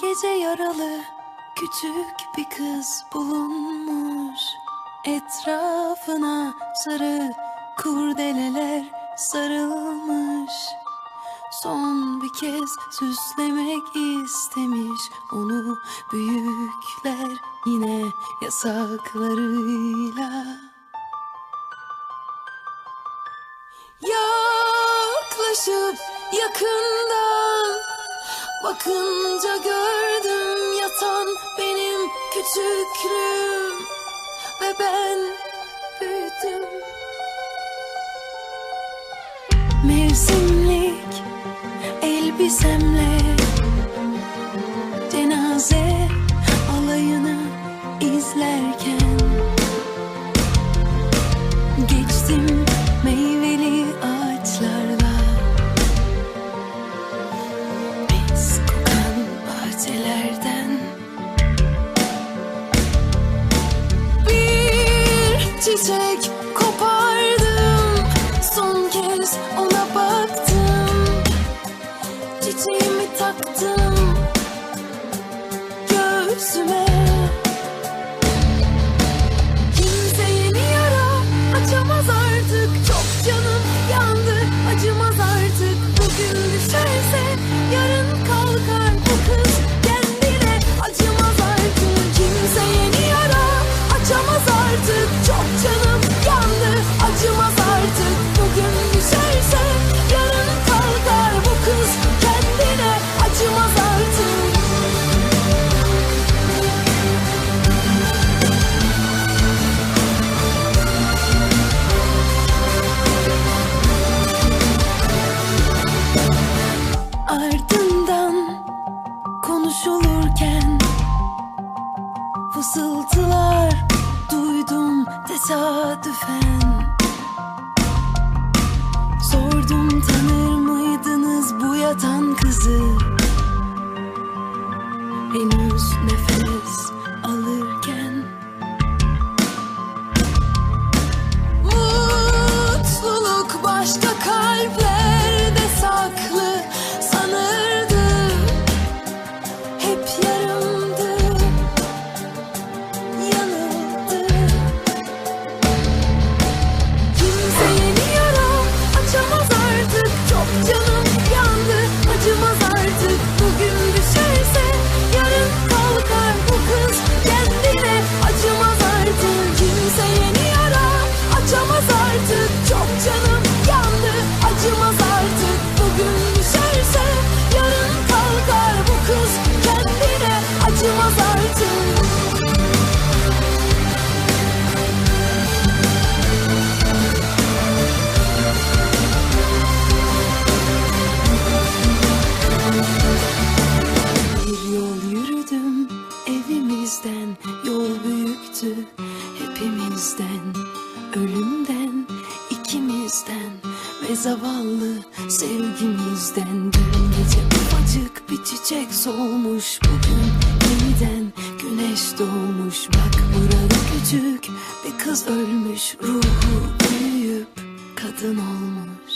gece yaralı küçük bir kız bulunmuş. Etrafına sarı kurdeleler sarılmış. Son bir kez süslemek istemiş. Onu büyükler yine yasaklarıyla. Yaklaşıp yakından Bakınca gördüm yatan benim küçüklüğüm Ve ben büyüdüm. Mevsimlik elbisemle Cenaze alayını izlerken Geçtim meyveli konuşulurken Fısıltılar duydum tesadüfen. Sordum tanır mıydınız bu yatan kızı? Henüz nefes alırken evimizden Yol büyüktü hepimizden. Ölümden ikimizden Ve zavallı sevgimizden. Dün gece ufacık bir çiçek solmuş Bugün yeniden güneş doğmuş. Bak burada küçük bir kız ölmüş. Ruhu büyüyüp kadın olmuş